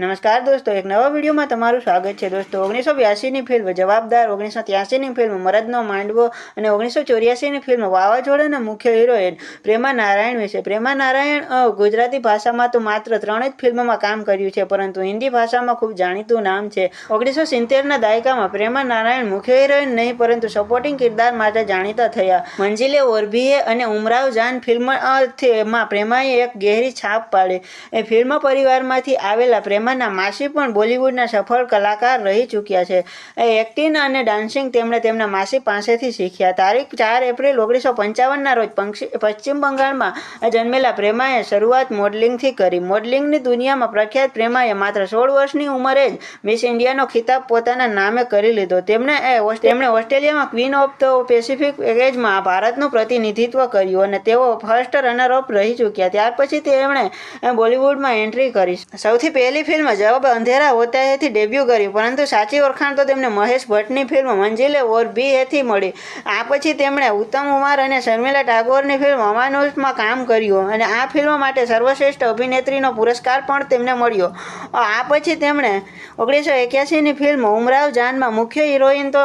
નમસ્કાર દોસ્તો એક નવા વિડીયોમાં તમારું સ્વાગત છે. દોસ્તો ઓગણીસો બ્યાસીની ફિલ્મ જવાબદાર ઓગણીસો ત્યાસીની ફિલ્મ મરદનો માંડવો અને ઓગણીસો ચોર્યાસીની ફિલ્મ વાવાઝોડાના મુખ્ય હિરોઈન પ્રેમા નારાયણ વિશે. પ્રેમા નારાયણ ગુજરાતી ભાષામાં તો માત્ર ત્રણ જ ફિલ્મોમાં કામ કર્યું છે પરંતુ હિન્દી ભાષામાં ખૂબ જાણીતું નામ છે. ઓગણીસો સિત્તેરના દાયકામાં પ્રેમા નારાયણ મુખ્ય હિરોઈન નહીં પરંતુ સપોર્ટિંગ કિરદાર માટે જાણીતા થયા. મંજિલે ઓરભીએ અને ઉમરાવ જાન ફિલ્મ અ, માં પ્રેમાએ એક ગહેરી છાપ પાડી. એ ફિલ્મ પરિવારમાંથી આવેલા પ્રેમાના માસી પણ બોલિવૂડના સફળ કલાકાર રહી ચૂક્યા છે. એક્ટિંગ અને ડાન્સિંગ તેમણે તેમના માસી પાસેથી શીખ્યા. તારીખ ચાર એપ્રિલ ઓગણીસો પંચાવનના રોજ પશ્ચિમ બંગાળમાં જન્મેલા પ્રેમાએ શરૂઆત મોડલિંગથી કરી. મોડલિંગની દુનિયામાં પ્રખ્યાત પ્રેમાએ માત્ર સોળ વર્ષની ઉંમરે જ મિસ ઇન્ડિયાનો ખિતાબ પોતાના નામે કરી લીધો. તેમણે તેમણે ઓસ્ટ્રેલિયામાં ક્વીન ઓફ ધ પેસિફિક એજમાં ભારતનું પ્રતિનિધિત્વ કર્યું અને તેઓ ફર્સ્ટ રનર અપ રહી ચૂક્યા. ત્યાર પછી તેમણે બોલિવૂડમાં એન્ટ્રી કરી. સૌથી પહેલી ફિલ્મ જવાબ અંધેરા હોતા હેથી ડેબ્યુ કર્યું. પરંતુ સાચી ઓળખાણ તો તેમને મહેશ ભટ્ટની ફિલ્મ મંજિલે ઓર બી હેથી મળી. આ પછી તેમણે ઉત્તમ કુમાર અને શર્મિલા ટાગોરની ફિલ્મ અમાનુષમાં કામ કર્યું અને આ ફિલ્મ માટે સર્વશ્રેષ્ઠ અભિનેત્રીનો પુરસ્કાર પણ તેમને મળ્યો. આ પછી તેમણે ઓગણીસો એક્યાસીની ફિલ્મ ઉમરાવ જાનમાં મુખ્ય હિરોઈન તો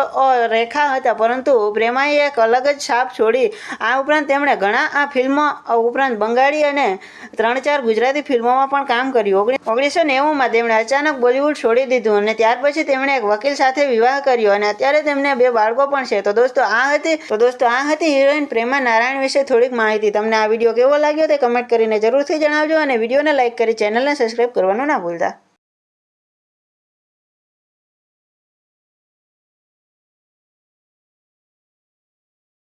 રેખા હતા. પરંતુ પ્રેમાએ એક અલગ જ છાપ છોડી. આ ઉપરાંત તેમણે ઘણા આ ફિલ્મો ઉપરાંત બંગાળી અને ત્રણ ચાર ગુજરાતી ફિલ્મોમાં પણ કામ કર્યું. ઓગણી- ઓગણીસો નેવુંમાં તેમણે અચાનક બોલિવૂડ છોડી દીધું અને ત્યાર પછી તેમણે એક વકીલ સાથે વિવાહ કર્યો અને અત્યારે તેમને બે બાળકો પણ છે. તો દોસ્તો, આ હતી, તો દોસ્તો, આ હતી હિરોઈન પ્રેમા નારાયણ વિશે થોડીક માહિતી. તમને આ વીડિયો કેવો લાગ્યો તે કમેન્ટ કરીને જરૂરથી જણાવજો અને વિડીયોને લાઇક કરી ચેનલને સબસ્ક્રાઈબ કરવાનું ના ભૂલતા.